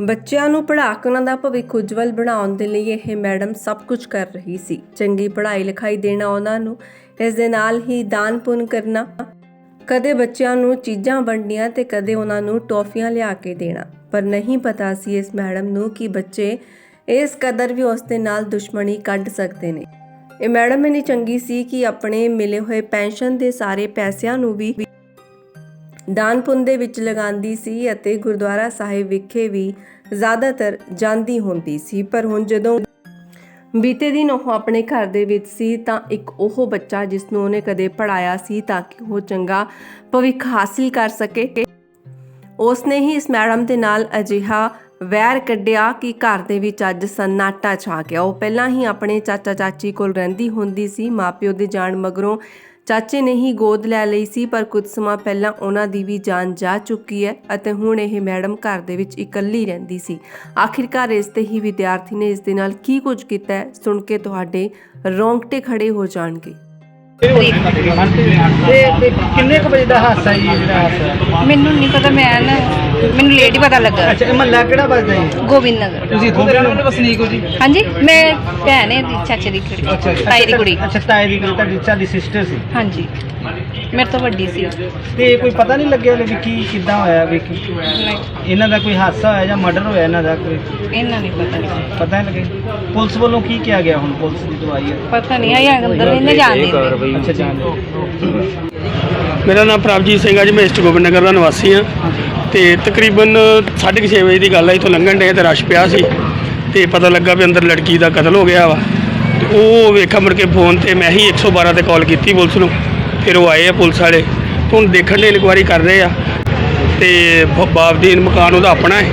ਬੱਚਿਆਂ ਨੂੰ ਪੜ੍ਹਾ ਕੇ ਉਹਨਾਂ ਦਾ ਭਵਿੱਖ ਉਜਵਲ ਬਣਾਉਣ ਦੇ ਲਈ ਇਹ ਮੈਡਮ ਸਭ ਕੁਝ ਕਰ ਰਹੀ ਸੀ। ਚੰਗੀ ਪੜ੍ਹਾਈ ਲਿਖਾਈ ਦੇਣਾ ਉਹਨਾਂ ਨੂੰ, ਇਸ ਦੇ ਨਾਲ ਹੀ ਦਾਨ ਪੁੰਨ ਕਰਨਾ, ਕਦੇ ਬੱਚਿਆਂ ਨੂੰ ਚੀਜ਼ਾਂ ਵੰਡਣੀਆਂ ਤੇ ਕਦੇ ਉਹਨਾਂ ਨੂੰ ਟੌਫੀਆਂ ਲਿਆ ਕੇ ਦੇਣਾ। ਪਰ ਨਹੀਂ ਪਤਾ ਸੀ ਇਸ ਮੈਡਮ ਨੂੰ ਕਿ ਬੱਚੇ ਇਸ ਕਦਰ ਵੀ ਉਸ ਦੇ ਨਾਲ ਦੁਸ਼ਮਣੀ ਕੱਢ ਸਕਦੇ ਨੇ। ਇਹ ਮੈਡਮ ਇੰਨੀ ਚੰਗੀ ਸੀ ਕਿ ਆਪਣੇ ਮਿਲੇ ਹੋਏ ਪੈਨਸ਼ਨ ਦੇ ਸਾਰੇ ਪੈਸਿਆਂ ਨੂੰ ਵੀ ਦਾਨ ਦੇ ਵਿੱਚ ਲਗਾਉਂਦੀ ਸੀ ਅਤੇ ਗੁਰਦੁਆਰਾ ਸਾਹਿਬ ਵਿਖੇ ਵੀ ਜ਼ਿਆਦਾਤਰ ਜਾਂਦੀ ਹੁੰਦੀ ਸੀ। ਪਰ ਹੁਣ ਜਦੋਂ ਬੀਤੇ ਦਿਨ ਉਹ ਆਪਣੇ ਘਰ ਦੇ ਵਿੱਚ ਸੀ ਤਾਂ ਇੱਕ ਉਹ ਬੱਚਾ ਜਿਸ ਨੂੰ ਉਹਨੇ ਕਦੇ ਪੜਾਇਆ ਸੀ ਤਾਂ ਕਿ ਉਹ ਚੰਗਾ ਭਵਿੱਖ ਹਾਸਿਲ ਕਰ ਸਕੇ। ਉਸਨੇ ਹੀ ਇਸ ਮੈਡਮ ਦੇ ਨਾਲ ਅਜਿਹਾ ਵੈਰ ਕੱਢਿਆ ਕਿ ਘਰ ਦੇ ਵਿੱਚ ਅੱਜ ਸੰਨਾਟਾ ਛਾ ਗਿਆ। ਉਹ ਪਹਿਲਾਂ ਹੀ ਆਪਣੇ ਚਾਚਾ ਚਾਚੀ ਕੋਲ ਰਹਿੰਦੀ ਹੁੰਦੀ ਸੀ। ਮਾਪਿਓ ਦੇ ਜਾਣ ਮਗਰੋਂ ਚਾਚੇ ਨੇ ਹੀ ਗੋਦ ਲੈ ਲਈ ਸੀ ਪਰ ਕੁਝ ਸਮਾਂ ਪਹਿਲਾਂ ਉਹਨਾਂ ਦੀ ਵੀ ਜਾਨ ਜਾ ਚੁੱਕੀ ਹੈ ਅਤੇ ਹੁਣ ਇਹ ਮੈਡਮ ਘਰ ਦੇ ਵਿੱਚ ਇਕੱਲੀ ਰਹਿੰਦੀ ਸੀ। ਆਖਿਰਕਾਰ ਇਸ ਤੇ ਹੀ ਵਿਦਿਆਰਥੀ ਨੇ ਇਸ ਦੇ ਨਾਲ ਕੀ ਕੁਝ ਕੀਤਾ ਸੁਣ ਕੇ ਤੁਹਾਡੇ ਰੋਂਗਟੇ ਖੜੇ ਹੋ ਜਾਣਗੇ। ਤੇ ਕਿੰਨੇ ਕੁ ਵਜੇ ਦਾ ਹਾਦਸਾ ਜੀ ਜਿਹੜਾ ਹਾਦਸਾ? ਮੈਨੂੰ ਨਹੀਂ ਪਤਾ ਮੈਂ ਨਾ ਮੈਨੂੰ ਲੇਟ ਹੀ ਪਤਾ ਲੱਗਾ। ਅੱਛਾ ਇਹ ਮਹੱਲਾ ਕਿਹੜਾ ਵੱਜਦਾ ਜੀ? ਗੋਬਿੰਦ ਨਗਰ। ਤੁਸੀਂ ਇੱਥੋਂ ਦੇ ਰਹਿਣ ਵਾਲੇ ਵਸਨੀਕ ਹੋ ਜੀ? ਹਾਂਜੀ ਮੈਂ ਭੈਣ ਹੈ ਦੀ ਚਾਚੇ ਦੀ ਕੁੜੀ ਤਾਈ ਦੀ ਕੁੜੀ। ਅੱਛਾ ਤਾਏ ਦੀ ਕੁੜੀ ਤੁਹਾਡੀ ਤੁਹਾਡੀ ਸਿਸਟਰ ਸੀ। ਹਾਂਜੀ। ਮੇਰੇ ਤੋਂ ਵੱਡੀ ਸੀ ਤੇ ਕੋਈ ਪਤਾ ਨਹੀਂ ਲੱਗਿਆ ਵੀ ਕੀ ਕਿੱਦਾਂ ਹੋਇਆ ਵੀ ਕੀ? ਇਹਨਾਂ ਦਾ ਕੋਈ ਹਾਦਸਾ ਹੋਇਆ ਜਾਂ ਮਰਡਰ ਹੋਇਆ ਇਹਨਾਂ ਦਾ ਕੋਈ? ਇਹਨਾਂ ਨਹੀਂ ਪਤਾ ਨਹੀਂ। ਪਤਾ ਨਹੀਂ ਲੱਗੇ ਪੁਲਿਸ ਵੱਲੋਂ ਕੀ ਕਿਹਾ ਗਿਆ ਹੁਣ? ਪੁਲਿਸ ਦੀ ਦਵਾਈ ਹੈ। ਪਤਾ ਨਹੀਂ ਆਇਆ ਅੰਦਰ ਇਹਨੇ ਜਾਣਦੀ ਨਹੀਂ ਅੱਛਾ ਜਾਣ ਮੇਰਾ ਨਾਮ ਪ੍ਰਭਜੀਤ ਸਿੰਘ ਆ ਜੀ ਮੈਂ ਈਸਟ ਗੋਬਿੰਦ ਨਗਰ ਦਾ ਨਿਵਾਸੀ ਆ ਤੇ ਤਕਰੀਬਨ 6:30 ਵਜੇ ਦੀ ਗੱਲ ਆ, ਇੱਥੋਂ ਲੰਘਣ ਡੇ ਤੇ ਰਸ਼ ਪਿਆ ਸੀ। ਤੇ ਪਤਾ ਲੱਗਾ ਵੀ ਅੰਦਰ ਲੜਕੀ ਦਾ ਕਤਲ ਹੋ ਗਿਆ ਵਾ। ਤੇ ਉਹ ਵੇਖਾ ਮੁੜ ਕੇ ਫੋਨ ਤੇ ਮੈਂ ਹੀ 112 ਤੇ ਕਾਲ ਕੀਤੀ ਪੁਲਿਸ ਨੂੰ। ਫਿਰ ਉਹ ਆਏ ਆ ਪੁਲਿਸ ਵਾਲੇ। ਹੁਣ ਦੇਖਣ ਦੇ ਇਨਕੁਆਇਰੀ ਕਰ ਰਹੇ ਆ। ਤੇ ਬ- ਬਾਬਦੀਨ ਮਕਾਨ ਉਹਦਾ ਆਪਣਾ ਹੈ।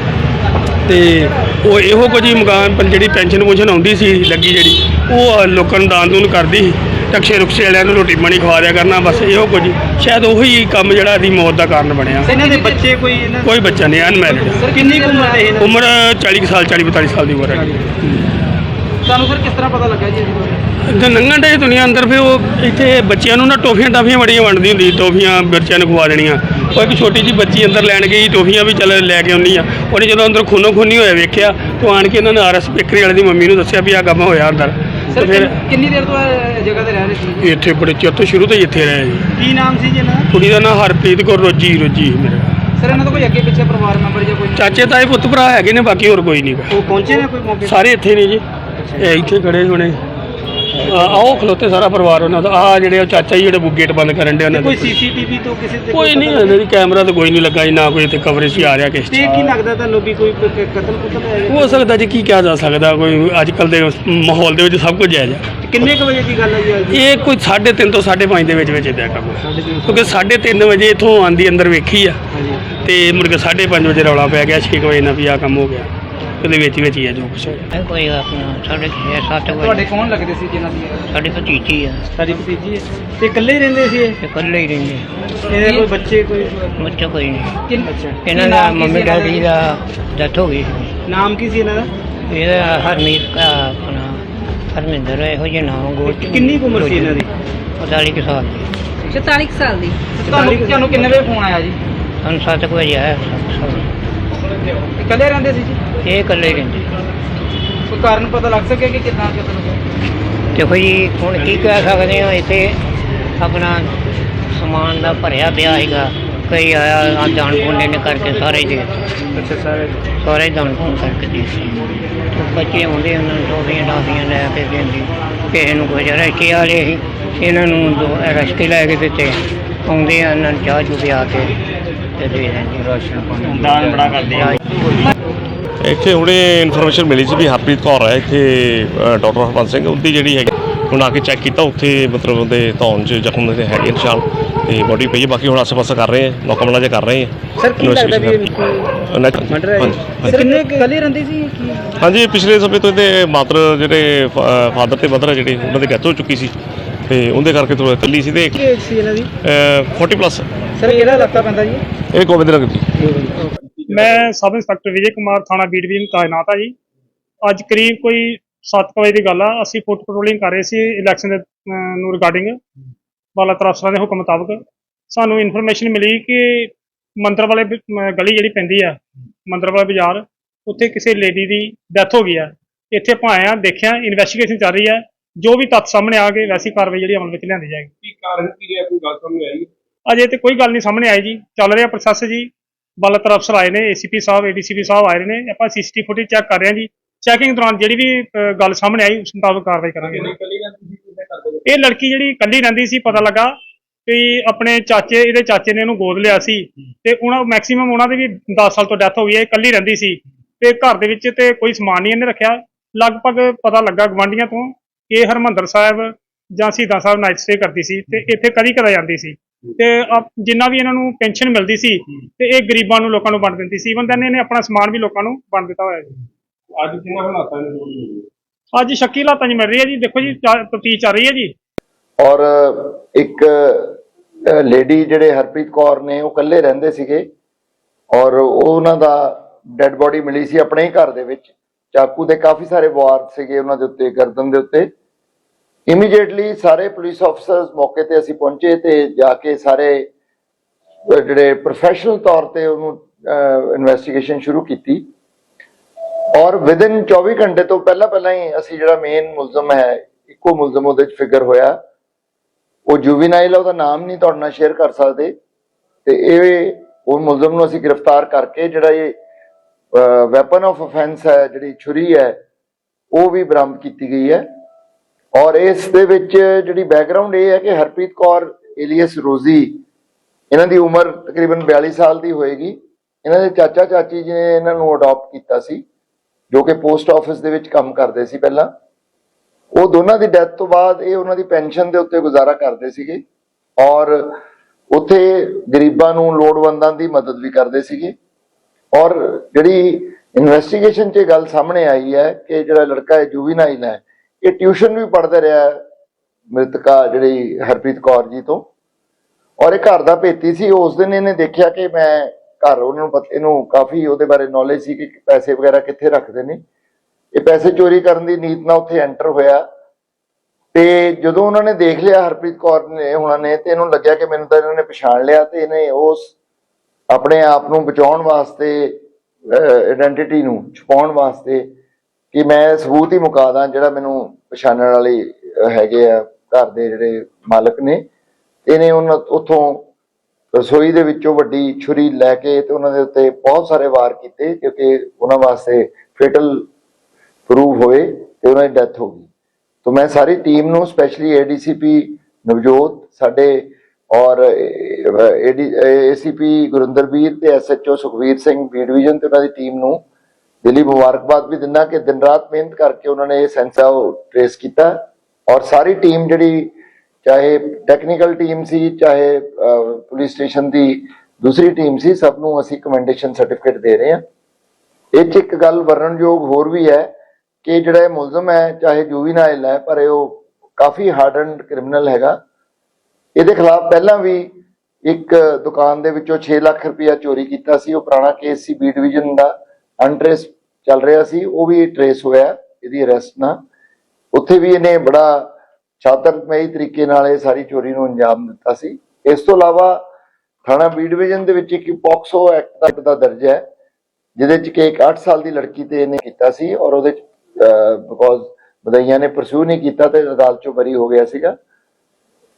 ਤੇ ਉਹ ਇਹੋ ਕੁਝ ਮਕਾਨ, ਜਿਹੜੀ ਪੈਨਸ਼ਨ ਪੁੰਸ਼ਨ ਆਉਂਦੀ ਸੀ, ਲੱਗੀ ਜਿਹੜੀ, ਉਹ ਲੋਕਾਂ ਨੂੰ ਦਾਨ ਦੂਨ ਕਰਦੀ ਸੀ। ਟਕਸ਼ੇ ਰੁਕਸ਼ੇ ਵਾਲਿਆਂ ਨੂੰ ਰੋਟੀ ਪਾਣੀ ਖਵਾ ਦਿਆ ਕਰਨਾ ਬਸ ਇਹੋ ਕੁਝ। ਸ਼ਾਇਦ ਉਹੀ ਕੰਮ ਜਿਹੜਾ ਇਹਦੀ ਮੌਤ ਦਾ ਕਾਰਨ ਬਣਿਆ। ਇਹਨਾਂ ਦੇ ਬੱਚੇ ਕੋਈ ਇਹਨਾਂ ਕੋਈ ਬੱਚਾ ਨਹੀਂ ਅਨਮੈਰਿਡ ਸਰ ਕਿੰਨੀ ਕੁ ਉਮਰ ਹੈ ਇਹਨਾਂ ਦੀ? ਉਮਰ 40 ਕੁ ਸਾਲ 40 42 ਸਾਲ ਦੀ ਉਮਰ ਹੈ। ਤੁਹਾਨੂੰ ਸਰ ਕਿਸ ਤਰ੍ਹਾਂ ਪਤਾ ਲੱਗਾ ਜੀ ਇਹਦੇ ਬਾਰੇ? ਤੇ ਦੇ ਦੁਨੀਆ ਅੰਦਰ ਫਿਰ ਉਹ ਇੱਥੇ ਬੱਚਿਆਂ ਨੂੰ ਨਾ ਟੋਫੀਆਂ ਟਾਫੀਆਂ ਬੜੀਆਂ ਵੰਡਦੀ ਹੁੰਦੀ ਸੀ, ਟੋਫੀਆਂ ਬੱਚਿਆਂ ਨੂੰ ਖਵਾ ਦੇਣੀਆਂ। ਉਹ ਇੱਕ ਛੋਟੀ ਜੀ ਬੱਚੀ ਅੰਦਰ ਲੈਣ ਗਈ ਟੋਫੀਆਂ ਵੀ ਚੱਲ ਲੈ ਕੇ ਆਉਣੀ ਆ। ਉਹਨੇ ਜਦੋਂ ਅੰਦਰ ਖੂਨੋ ਖੂਨੀ ਹੋਇਆ ਵੇਖਿਆ ਤਾਂ ਆਣ ਕੇ ਇਹਨਾਂ ਨੇ ਆਰਐਸ ਬੇਕਰੀ ਵਾਲੇ ਦੀ ਮੰਮੀ ਨੂੰ ਦੱਸਿਆ ਵੀ ਆ ਕੰਮ ਹੋਇਆ ਅੰਦਰ। ਤੇ ਸਰ ਫਿਰ ਕਿੰਨੀ ਦੇਰ ਤੋਂ ਇਹ ਜਗ੍ਹਾ ਤੇ ਰਹਿ ਰਹੇ ਸੀ ਇੱਥੇ ਬੜੇ ਚਿਰ ਤੋਂ ਸ਼ੁਰੂ ਤੋਂ ਹੀ ਇੱਥੇ ਰਹੇ ਜੀ। ਕੀ ਨਾਮ ਸੀ ਜੀ ਇਹਨਾਂ ਦਾ? ਕੁੜੀ ਦਾ ਨਾਂ ਹਰਪ੍ਰੀਤ ਕੌਰ ਰੋਜੀ ਰੋਜੀ ਸੀ ਮੇਰਾ। ਸਰ ਇਹਨਾਂ ਦਾ ਕੋਈ ਅੱਗੇ ਪਿੱਛੇ ਪਰਿਵਾਰ ਮੈਂਬਰ ਜਾਂ ਕੋਈ ਚਾਚੇ ਤਾਏ ਪੁੱਤ ਭਰਾ ਹੈਗੇ ਨੇ ਬਾਕੀ ਹੋਰ ਕੋਈ ਨਹੀਂ ਉਹ ਪਹੁੰਚੇ ਨੇ ਕੋਈ ਮੌਕੇ ਸਾਰੇ ਇੱਥੇ ਨੇ ਜੀ। ਇਹ ਇੱਥੇ ਖੜੇ ਹੋਣੇ। ਆਓ ਖਲੋਤੇ ਸਾਰਾ ਪਰਿਵਾਰ ਉਹਨਾਂ ਦਾ। ਆ ਜਿਹੜੇ ਉਹ ਚਾਚਾ ਜੀ ਜਿਹੜੇ ਬੁ- ਗੇਟ ਬੰਦ ਕਰਨ ਦੇ ਉਹਨਾਂ ਕੋਈ ਦੇ ਸੀਸੀਟੀਵੀ ਤੋਂ ਕਿਸੇ ਤੇ ਕੋਈ ਨਹੀਂ ਇਹਨਾਂ ਦੀ ਕੈਮਰਾ ਤਾਂ ਕੋਈ ਨਹੀਂ ਲੱਗਾ ਜੀ ਨਾ ਕੋਈ ਇੱਥੇ ਕਵਰੇਜ ਹੀ ਆ ਰਿਹਾ ਕਿਸੇ ਤੇ ਕੀ ਲੱਗਦਾ ਤੁਹਾਨੂੰ ਵੀ ਕੋਈ ਕ- ਕ- ਕਤਲ ਕੁਤਲ ਹੋਇਆ ਹੋ ਸਕਦਾ ਜੀ ਕੀ ਕਿਹਾ ਜਾ ਸਕਦਾ ਕੋਈ ਅੱਜ ਕੱਲ ਦੇ ਉਸ ਮਾਹੌਲ ਦੇ ਵਿੱਚ ਸਭ ਕੁਝ ਜਾਇਜ਼ ਹੈ ਕਿੰਨੇ ਕੁ ਵਜੇ ਦੀ ਗੱਲ ਹੈ ਜੀ ਅੱਜ? ਇਹ ਕੋਈ 3:30 ਤੋਂ 5:30 ਦੇ ਵਿੱਚ ਵਿੱਚ ਇਦਾਂ ਕੰਮ। ਹੈ। ਕਿਉਂਕਿ 3:30 ਵਜੇ ਇਥੋਂ ਆਂਦੀ ਅੰਦਰ ਵੇਖੀ ਆ। ਹਾਂਜੀ। ਤੇ ਮੁੜ ਕੇ 5:30 ਵਜੇ ਰੌਲਾ ਪੈ ਗਿਆ 6 ਵਜੇ ਨਾਲ ਵੀ ਆ ਕੰਮ ਹੋ ਗਿਆ। ਉਹਦੇ ਵਿੱਚ ਹੀ ਵਿੱਚ ਹੀ ਆ ਜੋ ਕੁਛ ਹੋਇਆ। ਇਹ ਕੋਈ ਆਪਣਾ ਸਾਢੇ ਛੇ ਸੱਤ ਤੁਹਾਡੇ ਵਜੇ ਕੌਣ ਲੱਗਦੇ ਸੀ ਜਿਨ੍ਹਾਂ ਦੀ? ਸਾਡੀ ਭਤੀਜੀ ਆ। ਸਾਡੀ ਭਤੀਜੀ ਹੈ ਤੇ ਇਕੱਲੇ ਹੀ ਰਹਿੰਦੇ ਸੀ ਇਹ? ਤੇ ਇਕੱਲੇ ਹੀ ਰਹਿੰਦੇ। ਇਹਦੇ ਕੋਈ ਬੱਚੇ ਕੋਈ? ਬੱਚਾ ਕੋਈ ਨਹੀਂ। ਕਿੰਨ ਅੱਛਾ। ਇਹਨਾਂ ਦਾ ਮੰਮੀ ਡੈਡੀ ਦਾ ਡੈਥ ਹੋ ਗਈ ਸੀ। ਨਾਮ ਕੀ ਸੀ ਇਹਨਾਂ ਦਾ? ਇਹਦਾ ਹਰਮੀਤ ਦਾ ਆਪਣਾ ਹਰਮਿੰਦਰ ਇਹੋ ਜਿਹਾ ਨਾਮ ਗੋਲ ਕਿੰਨੀ ਕੁ ਉਮਰ ਸੀ ਇਹਨਾਂ ਦੀ? 45 ਕੁ ਸਾਲ ਦੀ। 44 ਸਾਲ ਦੀ। ਤੁਹਾਨੂੰ ਤੁਹਾਨੂੰ ਕਿੰਨੇ ਵਜੇ ਫੋਨ ਆਇਆ ਜੀ? ਹੁਣ ਸੱਤ ਕੁ ਵਜੇ ਆਇਆ ਸੱਤ ਸਾਲ। ਇਕੱਲੇ ਰਹਿੰਦੇ ਸੀ ਜੀ? ਇਹ ਇਕੱਲੇ ਹੀ ਰਹਿੰਦੇ ਕੋਈ ਕਾਰਨ ਪਤਾ ਲੱਗ ਸਕਿਆ ਕਿ ਕਿੱਦਾਂ ਕਤਲ ਹੋਇਆ ਦੇਖੋ ਜੀ ਹੁਣ ਕੀ ਕਹਿ ਸਕਦੇ ਹਾਂ ਇੱਥੇ ਆਪਣਾ ਸਮਾਨ ਦਾ ਭਰਿਆ ਪਿਆ ਹੈਗਾ ਕਈ ਆਇਆ ਆ ਦਾਨ ਪੁੰਨੇ ਨੇ ਕਰਕੇ ਸਾਰੇ ਦੇ। ਅੱਛਾ ਸਾਰੇ ਸਾਰੇ ਦਾਨ ਪੁੰਨ ਕਰਕੇ ਦੇ ਬੱਚੇ ਆਉਂਦੇ ਉਹਨਾਂ ਨੂੰ ਟੋਫੀਆਂ ਟਾਫੀਆਂ ਲੈ ਕੇ ਦਿੰਦੀ। ਕਿਸੇ ਨੂੰ ਕੋਈ ਰਸ਼ਕੇ ਵਾਲੇ ਸੀ ਇਹਨਾਂ ਨੂੰ ਦੋ ਰਸ਼ਕੇ ਲੈ ਕੇ ਦਿੱਤੇ। ਆਉਂਦੇ ਆ ਇਹਨਾਂ ਨੂੰ ਚਾਹ ਚੁ ਪਿਆ ਕੇ। ਤੇ ਦੇ ਦਿੰਦੇ ਰਾਸ਼ਨ ਪਾਣੀ ਦਾਨ ਬੜਾ ਕਰਦੇ ਆ। ਇੱਥੇ ਹੁਣੇ ਇਨਫੋਰਮੇਸ਼ਨ ਮਿਲੀ ਸੀ ਵੀ ਹਰਪ੍ਰੀਤ ਕੌਰ ਹੈ ਇੱਥੇ ਡਾਕਟਰ ਹਰਪੰਤ ਸਿੰਘ ਉਹਦੀ ਜਿਹੜੀ ਹੈਗੀ ਹੁਣ ਆ ਕੇ ਚੈੱਕ ਕੀਤਾ ਉੱਥੇ ਮਤਲਬ ਉਹਦੇ ਧੌਣ 'ਚ ਜ਼ਖਮ ਦੇ ਹੈਗੇ ਨਿਸ਼ਾਨ ਤੇ ਬੋਡੀ ਪਈ ਹੈ ਬਾਕੀ ਹੁਣ ਆਸ-ਪਾਸੇ ਕਰ ਰਹੇ ਆ ਨੌਕਮਲਾ ਜੇ ਕਰ ਰਹੇ ਆ ਸਰ ਕੀ ਲੱਗਦਾ ਵੀ ਕਿੰਨੇ ਕੁ ਇਕੱਲੇ ਰਹਿੰਦੇ ਸੀ ਕੀ? ਹਾਂਜੀ ਪਿਛਲੇ ਸਮੇਂ ਤੋਂ ਇਹਦੇ ਮਾਤਰ ਜਿਹੜੇ ਫਾਦਰ ਤੇ ਮਦਰ ਜਿਹੜੇ ਉਹਨਾਂ ਦੀ ਡੈਥ ਹੋ ਚੁੱਕੀ ਸੀ ਤੇ ਉਹਦੇ ਕਰਕੇ ਥੋੜਾ ਇਕੱਲੀ ਸੀ ਤੇ ਕੀ ਏਜ ਸੀ ਇਹਨਾਂ ਦੀ? ਅ, 40 ਪਲੱਸ ਸਰ ਕਿਹੜਾ ਇਲਾਕਾ ਪੈਂਦਾ ਜੀ? ਇਹ ਗੋਬਿੰਦ ਨਗਰ ਦੀ। ਮੈਂ ਸਬ ਇੰਸਪੈਕਟਰ ਵਿਜੇ ਕੁਮਾਰ ਥਾਣਾ ਬੀਟ ਵੀ ਤਾਇਨਾਤ ਆ ਜੀ। ਅੱਜ ਕਰੀਬ ਕੋਈ 7 ਵਜੇ ਦੀ ਗੱਲ ਆ। ਅਸੀਂ ਫੁੱਟ ਪੈਟਰੋਲਿੰਗ ਕਰ ਰਹੇ ਸੀ ਇਲੈਕਸ਼ਨ ਦੇ ਨੂੰ ਰਿਗਾਰਡਿੰਗ। ਵਾਲਾ ਅਫਸਰਾਂ ਦੇ ਹੁਕਮ ਮੁਤਾਬਕ ਸਾਨੂੰ ਇਨਫੋਰਮੇਸ਼ਨ ਮਿਲੀ ਕਿ ਮੰਦਰ ਵਾਲੇ ਗਲੀ ਜਿਹੜੀ ਪੈਂਦੀ ਆ ਮੰਦਰ ਵਾਲਾ ਬਾਜ਼ਾਰ ਉੱਥੇ ਕਿਸੇ ਲੇਡੀ ਦੀ ਡੈਥ ਹੋ ਗਈ ਹੈ ਇੱਥੇ ਆਪਾਂ ਆਏ ਹਾਂ ਦੇਖਿਆ ਇਨਵੈਸਟੀਗੇਸ਼ਨ ਚੱਲ ਰਹੀ ਹੈ ਜੋ ਵੀ ਤੱਥ ਸਾਹਮਣੇ ਆ ਗਏ ਵੈਸੀ ਕਾਰਵਾਈ ਜਿਹੜੀ ਅਮਲ ਵਿੱਚ ਲਿਆਂਦੀ ਜਾਏਗੀ। ਕੀ ਕਾਰਨ ਕੀ ਰਿਹਾ? ਕੋਈ ਗੱਲ ਸਾਹਮਣੇ ਆਈ? ਅਜੇ ਤੇ ਕੋਈ ਗੱਲ ਨਹੀਂ ਸਾਹਮਣੇ ਆਈ ਜੀ। ਚੱਲ ਰਿਹਾ ਪ੍ਰੋਸੈਸ ਜੀ। ਬਾਲਾਤਰ ਅਫਸਰ ਆਏ ਨੇ ਏਸੀਪੀ ਸਾਹਿਬ ਏਡੀਸੀਪੀ ਸਾਹਿਬ ਆਏ ਨੇ। ਆਪਾਂ ਸੀਸੀਟੀ ਫੁਟੇਜ ਚੈੱਕ ਕਰ ਰਹੇ ਹਾਂ ਜੀ। ਚੈਕਿੰਗ ਦੌਰਾਨ ਜਿਹੜੀ ਵੀ ਅ, ਗੱਲ ਸਾਹਮਣੇ ਆਈ ਉਸ ਮੁਤਾਬਕ ਕਾਰਵਾਈ ਕਰਾਂਗੇ। ਇਹ ਲੜਕੀ ਜਿਹੜੀ ਇਕੱਲੀ ਰਹਿੰਦੀ ਸੀ ਪਤਾ ਲੱਗਾ ਕਿ ਆਪਣੇ ਚਾਚੇ ਇਹਦੇ ਚਾਚੇ ਨੇ ਇਹਨੂੰ ਗੋਦ ਲਿਆ ਸੀ। ਤੇ ਉਹਨਾਂ ਮੈਕਸਿਮਮ ਉਹਨਾਂ ਦੀ ਵੀ 10 ਸਾਲ ਤੋਂ ਡੈਥ ਹੋ ਗਈ ਹੈ ਇਹ ਇਕੱਲੀ ਰਹਿੰਦੀ ਸੀ। ਤੇ ਘਰ ਦੇ ਵਿੱਚ ਤੇ ਕੋਈ ਸਮਾਨ ਨਹੀਂ ਇਹਨੇ ਰੱਖਿਆ। ਲਗਭਗ ਪਤਾ ਲੱਗਾ ਗਵਾਂਢੀਆਂ ਤੋਂ ਕਿ ਇਹ ਹਰਮੰਦਰ ਸਾਹਿਬ ਜਾਂ ਸ਼ਹੀਦਾਂ ਸਾਹਿਬ ਨਾਈਟ ਸਟੇ ਕਰਦੀ ਸੀ ਤੇ ਇੱਥੇ ਕਦੀ ਕਦਾ ਜਾਂਦੀ ਸੀ। ਤੇ ਆਪ- ਜਿੰਨਾ ਵੀ ਇਹਨਾਂ ਨੂੰ ਪੈਨਸ਼ਨ ਮਿਲਦੀ ਸੀ ਤੇ ਇਹ ਗਰੀਬਾਂ ਨੂੰ ਲੋਕਾਂ ਨੂੰ ਵੰਡ ਦਿੰਦੀ ਸੀ। ਇਵਨ ਦੈਨ ਇਹਨੇ ਆਪਣਾ ਸਮਾਨ ਵੀ ਲੋਕਾਂ ਨੂੰ ਵੰਡ ਦਿੱਤਾ ਹੋਇਆ ਜੀ ਅੱਜ ਕਿੰਨਾ ਹਾਲਾਤਾਂ ਨੇ ਥੋੜੀ ਅੱਜ ਸ਼ੱਕੀ ਹਾਲਾਤਾਂ 'ਚ ਮਿਲ ਰਹੀ ਹੈ ਜੀ। ਦੇਖੋ ਜੀ ਤਫਤੀਸ਼ ਚੱਲ ਰਹੀ ਹੈ ਜੀ। ਔਰ ਇੱਕ ਲੇਡੀ ਜਿਹੜੇ ਹਰਪ੍ਰੀਤ ਕੌਰ ਨੇ ਉਹ ਇਕੱਲੇ ਰਹਿੰਦੇ ਸੀਗੇ। ਔਰ ਉਹਨਾਂ ਦਾ ਡੈੱਡ ਬੋਡੀ ਮਿਲੀ ਸੀ ਆਪਣੇ ਹੀ ਘਰ ਦੇ ਵਿੱਚ। ਚਾਕੂ ਦੇ ਕਾਫੀ ਸਾਰੇ ਵਾਰ ਸੀਗੇ ਉਹਨਾਂ ਦੇ ਉੱਤੇ ਗਰਦਨ ਦੇ ਉੱਤੇ। ਇਮੀਡੀਏਟਲੀ ਸਾਰੇ ਪੁਲਿਸ ਆਫਸਰਸ ਮੌਕੇ ਤੇ ਅਸੀਂ ਪਹੁੰਚੇ ਤੇ ਜਾ ਕੇ ਸਾਰੇ ਜਿਹੜੇ ਪ੍ਰੋਫੈਸ਼ਨਲ ਤੌਰ ਤੇ ਉਹਨੂੰ ਇਨਵੈਸਟੀਗੇਸ਼ਨ ਸ਼ੁਰੂ ਕੀਤੀ। ਔਰ ਵਿਦਿਨ 24 ਘੰਟੇ ਤੋਂ ਪਹਿਲਾਂ ਪਹਿਲਾਂ ਹੀ ਅਸੀਂ ਜਿਹੜਾ ਮੇਨ ਮੁਲਜ਼ਮ ਹੈ, ਇੱਕੋ ਮੁਲਜ਼ਮ ਉਹਦੇ ਚ ਫਿਗਰ ਹੋਇਆ। ਉਹ ਜੁਵੀਨਾਈਲ ਉਹਦਾ ਨਾਮ ਨਹੀਂ ਤੁਹਾਡੇ ਨਾਲ ਸ਼ੇਅਰ ਕਰ ਸਕਦੇ। ਤੇ ਇਹ ਉਹ ਮੁਲਜ਼ਮ ਨੂੰ ਅਸੀਂ ਗ੍ਰਿਫਤਾਰ ਕਰਕੇ ਜਿਹੜਾ ਇਹ ਵੈਪਨ ਆਫ ਅਫੈਂਸ ਹੈ, ਜਿਹੜੀ ਛੁਰੀ ਹੈ, ਉਹ ਵੀ ਬਰਾਮਦ ਕੀਤੀ ਗਈ ਹੈ। ਔਰ ਇਸ ਦੇ ਵਿੱਚ ਜਿਹੜੀ ਬੈਕਗ੍ਰਾਉਂਡ ਇਹ ਹੈ ਕਿ ਹਰਪ੍ਰੀਤ ਕੌਰ ਏਲੀਅਸ ਰੋਜ਼ੀ ਇਹਨਾਂ ਦੀ ਉਮਰ ਤਕਰੀਬਨ 42 ਸਾਲ ਦੀ ਹੋਏਗੀ। ਇਹਨਾਂ ਦੇ ਚਾਚਾ ਚਾਚੀ ਜੀ ਨੇ ਇਹਨਾਂ ਨੂੰ ਅਡਾਪਟ ਕੀਤਾ ਸੀ, ਜੋ ਕਿ ਪੋਸਟ ਆਫਿਸ ਦੇ ਵਿੱਚ ਕੰਮ ਕਰਦੇ ਸੀ ਪਹਿਲਾਂ। ਉਹ ਦੋਨਾਂ ਦੀ ਡੈਥ ਤੋਂ ਬਾਅਦ ਇਹ ਉਹਨਾਂ ਦੀ ਪੈਨਸ਼ਨ ਦੇ ਉੱਤੇ ਗੁਜ਼ਾਰਾ ਕਰਦੇ ਸੀਗੇ ਔਰ ਉੱਥੇ ਗਰੀਬਾਂ ਨੂੰ ਲੋੜਵੰਦਾਂ ਦੀ ਮਦਦ ਵੀ ਕਰਦੇ ਸੀਗੇ। ਔਰ ਜਿਹੜੀ ਇਨਵੈਸਟੀਗੇਸ਼ਨ 'ਚ ਇਹ ਗੱਲ ਸਾਹਮਣੇ ਆਈ ਹੈ ਕਿ ਜਿਹੜਾ ਲੜਕਾ ਹੈ ਜੂਵੀਨਾਈਲ ਹੈ ਇਹ ਟਿਊਸ਼ਨ ਵੀ ਪੜ੍ਹਦਾ ਰਿਹਾ ਮ੍ਰਿਤਕਾ ਜਿਹੜੀ ਹਰਪ੍ਰੀਤ ਕੌਰ ਜੀ ਤੋਂ। ਔਰ ਇਹ ਘਰ ਦਾ ਭੇਤੀ ਸੀ। ਉਸ ਦਿਨ ਇਹਨੇ ਦੇਖਿਆ ਕਿ ਮੈਂ ਘਰ ਉਹਨਾਂ ਨੂੰ ਇਹਨੂੰ ਕਾਫੀ ਉਹਦੇ ਬਾਰੇ ਨੌਲੇਜ ਸੀ ਕਿ ਪੈਸੇ ਵਗੈਰਾ ਕਿੱਥੇ ਰੱਖਦੇ ਨੇ। ਇਹ ਪੈਸੇ ਚੋਰੀ ਕਰਨ ਦੀ ਨੀਤ ਨਾਲ ਉੱਥੇ ਐਂਟਰ ਹੋਇਆ। ਤੇ ਜਦੋਂ ਉਹਨਾਂ ਨੇ ਦੇਖ ਲਿਆ ਹਰਪ੍ਰੀਤ ਕੌਰ ਨੇ, ਉਹਨਾਂ ਨੇ ਤੇ ਇਹਨੂੰ ਲੱਗਿਆ ਕਿ ਮੈਨੂੰ ਤਾਂ ਇਹਨਾਂ ਨੇ ਪਛਾਣ ਲਿਆ ਤੇ ਇਹਨੇ ਉਸ ਆਪਣੇ ਆਪ ਨੂੰ ਬਚਾਉਣ ਵਾਸਤੇ ਆਇਡੈਂਟੀਟੀ ਨੂੰ ਛੁਪਾਉਣ ਵਾਸਤੇ ਕਿ ਮੈਂ ਸਬੂਤ ਹੀ ਮੁਕਾ ਦਾਂ ਜਿਹੜਾ ਮੈਨੂੰ ਪਛਾਣਨ ਵਾਲੇ ਹੈਗੇ ਆ ਘਰ ਦੇ ਜਿਹੜੇ ਮਾਲਕ ਨੇ, ਇਹਨੇ ਉਹਨਾਂ ਉਥੋਂ ਰਸੋਈ ਦੇ ਵਿੱਚੋਂ ਵੱਡੀ ਛੁਰੀ ਲੈ ਕੇ ਤੇ ਉਹਨਾਂ ਦੇ ਉੱਤੇ ਬਹੁਤ ਸਾਰੇ ਵਾਰ ਕੀਤੇ ਕਿਉਂਕਿ ਉਹਨਾਂ ਵਾਸਤੇ ਫੇਟਲ ਪ੍ਰੂਵ ਹੋਏ ਤੇ ਉਹਨਾਂ ਦੀ ਡੈਥ ਹੋ ਗਈ। ਤੋਂ ਮੈਂ ਸਾਰੀ ਟੀਮ ਨੂੰ, ਸਪੈਸ਼ਲੀ ਏਡੀਸੀਪੀ ਨਵਜੋਤ ਸਾਡੇ ਔਰ ਏਡੀਸੀਪੀ ਗੁਰਿੰਦਰਵੀਰ ਤੇ SHO Sukhveer Singh B division ਤੇ ਉਹਨਾਂ ਦੀ ਟੀਮ ਨੂੰ ਦਿਲੀ ਮੁਬਾਰਕਬਾਦ ਵੀ ਦਿੰਦਾ ਕਿ ਦਿਨ ਰਾਤ ਮਿਹਨਤ ਕਰਕੇ ਉਹਨਾਂ ਨੇ ਇਹ ਸੈਂਸਾ ਉਹ ਟ੍ਰੇਸ ਕੀਤਾ ਔਰ ਸਾਰੀ ਟੀਮ ਜਿਹੜੀ ਚਾਹੇ ਟੈਕਨੀਕਲ ਟੀਮ ਸੀ ਚਾਹੇ ਪੁਲਿਸ ਸਟੇਸ਼ਨ ਦੀ ਦੂਸਰੀ ਟੀਮ ਸੀ ਸਭ ਨੂੰ ਅਸੀਂ ਕਮੈਂਡੇਸ਼ਨ ਸਰਟੀਫਿਕੇਟ ਦੇ ਰਹੇ ਹਾਂ ਇਹ 'ਚ ਇੱਕ ਗੱਲ ਵਰਣਨਯੋਗ ਹੋਰ ਵੀ ਹੈ ਕਿ ਜਿਹੜਾ ਇਹ ਮੁਲਜ਼ਮ ਹੈ ਚਾਹੇ ਜੂਵੀਨਾਈਲ ਹੈ ਪਰ ਇਹ ਉਹ ਕਾਫੀ ਹਾਰਡਨਡ ਕ੍ਰਿਮੀਨਲ ਹੈਗਾ ਇਹਦੇ ਖਿਲਾਫ ਪਹਿਲਾਂ ਵੀ ਇੱਕ ਦੁਕਾਨ ਦੇ ਵਿੱਚੋਂ 6 ਲੱਖ ਰੁਪਇਆ ਚੋਰੀ ਕੀਤਾ ਸੀ ਉਹ ਪੁਰਾਣਾ ਕੇਸ ਸੀ ਬੀ ਡਿਵੀਜ਼ਨ ਦਾ ਅਨਟ੍ਰੇਸ ਚੱਲ ਰਿਹਾ ਸੀ, ਉਹ ਵੀ ਟਰੇਸ ਹੋਇਆ ਇਹਦੀ ਅਰੈਸਟ ਨਾਲ। ਉੱਥੇ ਵੀ ਇਹਨੇ ਬੜਾ ਸ਼ਾਤਰਮਈ ਤਰੀਕੇ ਨਾਲ ਇਹ ਸਾਰੀ ਚੋਰੀ ਨੂੰ ਅੰਜਾਮ ਦਿੱਤਾ ਸੀ। ਇਸ ਤੋਂ ਇਲਾਵਾ ਥਾਣਾ ਬੀ ਡਿਵੀਜ਼ਨ ਦੇ ਵਿੱਚ ਇੱਕ ਪੌਕਸੋ ਐਕਟ ਦਾ ਦਰਜ ਹੈ, ਜਿਹਦੇ ਚ ਕਿ ਇੱਕ 8 ਸਾਲ ਦੀ ਲੜਕੀ ਤੇ ਇਹਨੇ ਕੀਤਾ ਸੀ ਔਰ ਉਹਦੇ ਬਿਕੋਜ਼ ਬਦਈਆਂ ਨੇ ਪਰਸੂ ਨਹੀਂ ਕੀਤਾ ਤੇ ਅਦਾਲਤ ਚੋਂ ਬਰੀ ਹੋ ਗਿਆ ਸੀਗਾ।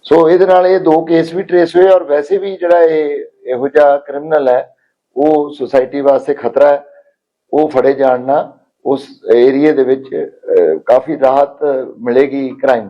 ਸੋ ਇਹਦੇ ਨਾਲ ਇਹ ਦੋ ਕੇਸ ਵੀ ਟਰੇਸ ਹੋਏ ਔਰ ਵੈਸੇ ਵੀ ਜਿਹੜਾ ਇਹ, ਇਹੋ ਜਿਹਾ ਕ੍ਰਿਮੀਨਲ ਹੈ, ਉਹ ਸੁਸਾਇਟੀ ਵਾਸਤੇ ਖਤਰਾ ਹੈ। ਉਹ ਫੜੇ ਜਾਣ ਨਾਲ ਉਸ ਏਰੀਏ ਦੇ ਵਿੱਚ ਅਹ, ਕਾਫੀ ਰਾਹਤ ਮਿਲੇਗੀ ਕ੍ਰਾਈਮ